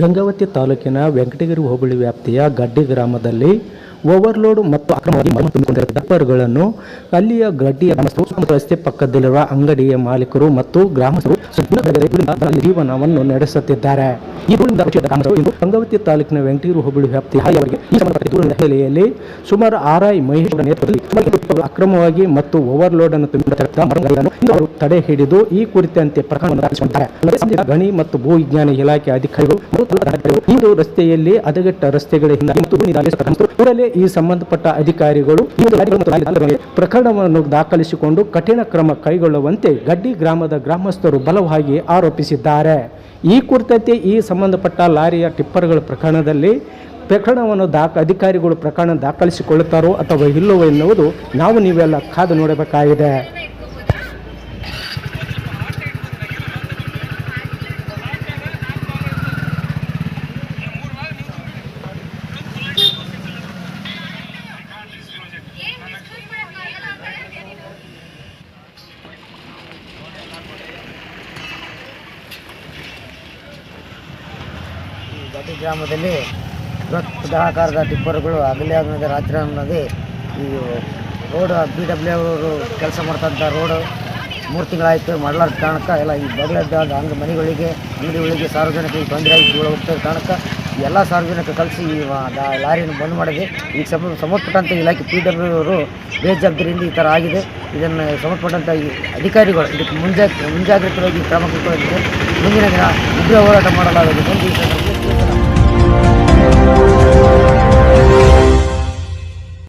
ಗಂಗಾವತಿ ತಾಲೂಕಿನ ವೆಂಕಟಗಿರಿ ಹೋಬಳಿ ವ್ಯಾಪ್ತಿಯ ಗಡ್ಡಿ ಗ್ರಾಮದಲ್ಲಿ ಓವರ್ಲೋಡ್ ಮತ್ತು ಅಕ್ರಮವಾಗಿ ಮರಳು ತುಂಬಿಕೊಂಡಿರುವ ಡಂಪರ್ಗಳನ್ನು ಅಲ್ಲಿಯ ಗಡ್ಡಿಯ ಗ್ರಾಮಸ್ಥರು ಸುತ್ತಮುತ್ತ ರಸ್ತೆ ಪಕ್ಕದಲ್ಲಿರುವ ಅಂಗಡಿಯ ಮಾಲೀಕರು ಮತ್ತು ಗ್ರಾಮಸ್ಥರು ಜೀವನವನ್ನು ನಡೆಸುತ್ತಿದ್ದಾರೆ. ಗಂಗಾವತಿ ತಾಲೂಕಿನ ವೆಂಕಟೀರು ಹೋಬಳಿ ವ್ಯಾಪ್ತಿಯವರಿಗೆ ಈ ಹಿನ್ನೆಲೆಯಲ್ಲಿ ಸುಮಾರು ಮಹೇಶ್ ಅವರ ನೇತೃತ್ವದಲ್ಲಿ ಸುಮಾರು ಅಕ್ರಮವಾಗಿ ಮತ್ತು ಓವರ್ಲೋಡ್ ಅನ್ನು ತುಂಬಿದ ತಡೆ ಹಿಡಿದು ಈ ಕುರಿತಂತೆ ಪ್ರಕರಣ ಗಣಿ ಮತ್ತು ಭೂ ವಿಜ್ಞಾನ ಇಲಾಖೆ ಅಧಿಕಾರಿಗಳು ಮತ್ತು ರಸ್ತೆಯಲ್ಲಿ ಅದಗಟ್ಟ ರಸ್ತೆಗಳ ಹಿಂದೆ ಮತ್ತು ಈ ಸಂಬಂಧಪಟ್ಟ ಅಧಿಕಾರಿಗಳು ಪ್ರಕರಣವನ್ನು ದಾಖಲಿಸಿಕೊಂಡು ಕಠಿಣ ಕ್ರಮ ಕೈಗೊಳ್ಳುವಂತೆ ಗಡ್ಡಿ ಗ್ರಾಮದ ಗ್ರಾಮಸ್ಥರು ಬಲವಾಗಿ ಆರೋಪಿಸಿದ್ದಾರೆ. ಈ ಕುರಿತಂತೆ ಈ ಸಂಬಂಧಪಟ್ಟ ಲಾರಿಯ ಟಿಪ್ಪರ್ಗಳ ಪ್ರಕರಣದಲ್ಲಿ ಪ್ರಕರಣವನ್ನು ದಾಖ, ಅಧಿಕಾರಿಗಳು ಪ್ರಕರಣ ದಾಖಲಿಸಿಕೊಳ್ಳುತ್ತಾರೋ ಅಥವಾ ಇಲ್ಲವೋ ಎನ್ನುವುದು ನಾವು ನೀವೆಲ್ಲ ಕಾದು ನೋಡಬೇಕಾಗಿದೆ. ಈ ಗ್ರಾಮದಲ್ಲಿ ಬೃಹತ್ ಆಕಾರದ ಟಿಪ್ಪರ್ಗಳು ಹಗಲೇ ಆಗಿದೆ ರಾತ್ರಿ ಅನ್ನೋದೇ ಈ ರೋಡ್ ಬಿ ಡಬ್ಲ್ಯೂ ಅವರು ಕೆಲಸ ಮಾಡ್ತಂಥ ರೋಡು ಮೂರು ತಿಂಗಳಾಯಿತು ಮಾಡಲಾರ್ದ ಕಾರಣಕ್ಕೆ ಎಲ್ಲ ಈ ಬಗಲದ್ದಾದ ಅಂಗ ಮನೆಗಳಿಗೆ, ಅಂಗಡಿಗಳಿಗೆ ಸಾರ್ವಜನಿಕರಿಗೆ ತೊಂದರೆ ಆಗಿ ಹೋಗ್ತಿರೋ ಕಾರಣಕ್ಕೆ ಎಲ್ಲ ಸಾರ್ವಜನಿಕ ಕಲಿಸಿ ಈ ಲಾರಿಯನ್ನು ಬಂದ್ ಮಾಡಿದೆ ಈಗ ಸಮ ಸಂಬಂಧಪಟ್ಟಂಥ ಇಲಾಖೆ ಪಿ ಡಬ್ಲ್ಯೂ ಅವರು ಬೇಜವಾಬ್ದಾರಿಯಿಂದ ಈ ಥರ ಆಗಿದೆ. ಇದನ್ನು ಸಂಬಂಧಪಟ್ಟಂಥ ಈ ಅಧಿಕಾರಿಗಳು, ಇದಕ್ಕೆ ಮುಂಜಾ ಮುಂಜಾಗ್ರತೆಯಾಗಿ ಕ್ರಮ ಕೈಗೊಳ್ಳಲಿದೆ ಮುಂದಿನ ದಿನ ಉಗ್ರ ಹೋರಾಟ ಮಾಡಲಾಗುವುದು ಈ